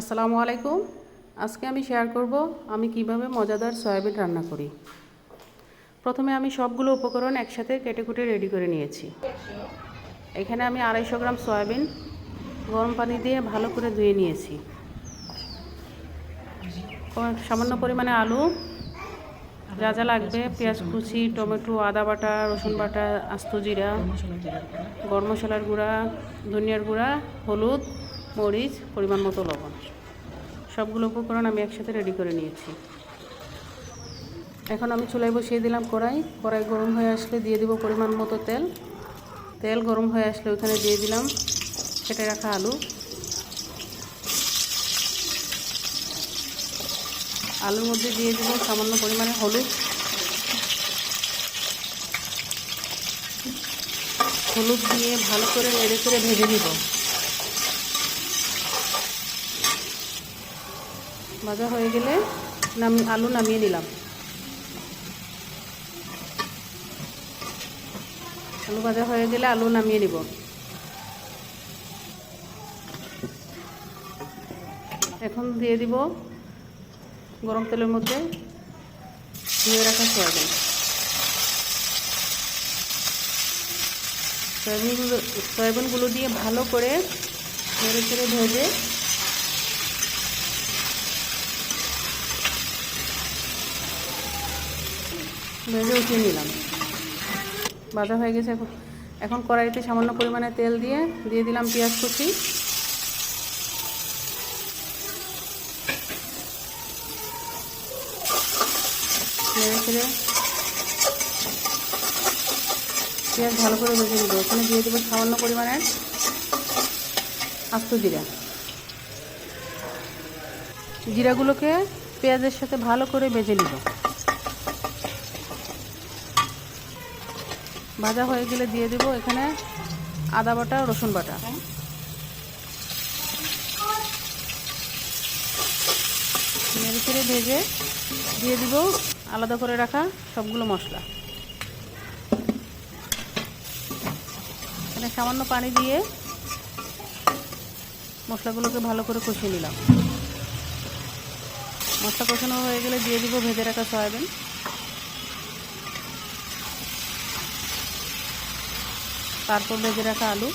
আসসালামু আলাইকুম। আজকে আমি শেয়ার করব আমি কীভাবে মজাদার সয়াবিন রান্না করি। প্রথমে আমি সবগুলো উপকরণ একসাথে কেটে কুটে রেডি করে নিয়েছি। এখানে আমি আড়াইশো গ্রাম সয়াবিন গরম পানি দিয়ে ভালো করে ধুয়ে নিয়েছি। সামান্য পরিমাণে আলু যা যা লাগবে পেঁয়াজ কুচি টমেটো আদা বাটা রসুন বাটা আস্ত জিরা গরম মশলার গুঁড়া ধনিয়ার গুঁড়া হলুদ মরিচ, পরিমাণ মতো লবণ। সবগুলো উপকরণ আমি একসাথে রেডি করে নিয়েছি। এখন আমি চুলায় বসিয়ে দিলাম কড়াই। কড়াই গরম হয়ে আসলে দিয়ে দিব পরিমাণ মতো তেল। তেল গরম হয়ে আসলে ওখানে দিয়ে দিলাম কেটে রাখা আলু। আলুর মধ্যে দিয়ে দিব সামান্য পরিমাণে হলুদ। হলুদ দিয়ে ভালো করে নেড়ে করে ভেজে দিব ভাজা হয়ে গেলে নামি আলু নামিয়ে নিলাম। আলু ভাজা হয়ে গেলে আলু নামিয়ে নিব। এখন দিয়ে দিব গরম তেলের মধ্যে ধুয়ে রাখা সয়াবিন। সয়াবিনগুলো সয়াবিনগুলো দিয়ে ভালো করে নেড়ে চেড়ে ভেজে ভেজে উঠিয়ে নিলাম। ভাজা হয়ে গেছে এখন। এখন কড়াইতে সামান্য পরিমাণে তেল দিয়ে দিয়ে দিলাম পেঁয়াজ কুচি। নেড়ে পেঁয়াজ ভালো করে ভেজে নেব। ওখানে দিয়ে দেবো সামান্য পরিমাণের আস্ত জিরা। জিরাগুলোকে পেঁয়াজের সাথে ভালো করে ভেজে নিব। ভাজা হয়ে গেলে দিয়ে দেবো এখানে আদা বাটা, রসুন বাটা। নেড়ে চেড়ে ভেজে দিয়ে দিব আলাদা করে রাখা সবগুলো মশলা। এখানে সামান্য পানি দিয়ে মশলাগুলোকে ভালো করে কষিয়ে নিলাম। মশলা কষানো হয়ে গেলে দিয়ে দিব ভেজে রাখা সয়াবিন। তারপর ভেজে রাখা আলু।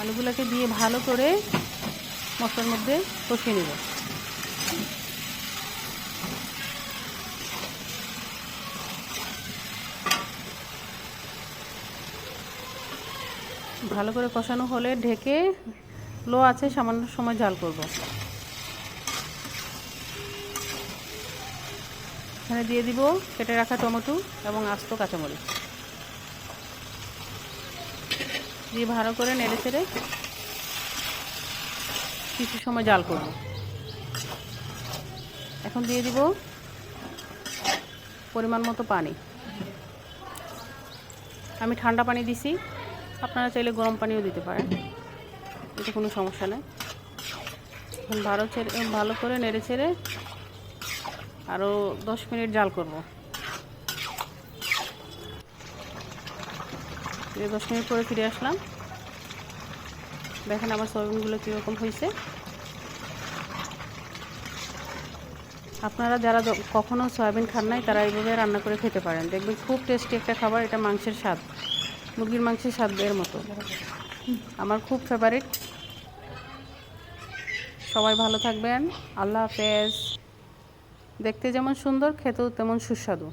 আলুগুলোকে দিয়ে ভালো করে মশলার মধ্যে কষিয়ে নেব। ভালো করে কষানো হলে ঢেকে লো আছে সামান্য সময় ঝাল করব। এখানে দিয়ে দিব কেটে রাখা টমেটো এবং আস্ত কাঁচামরিচ। দিয়ে ভালো করে নেড়ে চেড়ে কিছু সময় জাল করব। এখন দিয়ে দিব পরিমাণ মতো পানি। আমি ঠান্ডা পানি দিছি, আপনারা চাইলে গরম পানিও দিতে পারেন, এতে কোনো সমস্যা নেই। এখন ভালো ছেড়ে ভালো করে নেড়ে ছেড়ে আরও দশ মিনিট জাল করব। দশ মিনিট পরে ফিরে আসলাম। দেখেন আমার সয়াবিনগুলো কীরকম হয়েছে। আপনারা যারা য- কখনো সয়াবিন খান নাই, তারা এইভাবে রান্না করে খেতে পারেন। দেখবেন খুব টেস্টি একটা খাবার, এটা মাংসের স্বাদ। মুরগির মাংসের স্বাদ এর মতো। আমার খুব ফেভারিট সবাই ভালো থাকবেন। আল্লাহ হাফেজ। দেখতে যেমন সুন্দর খেতেও তেমন সুস্বাদু।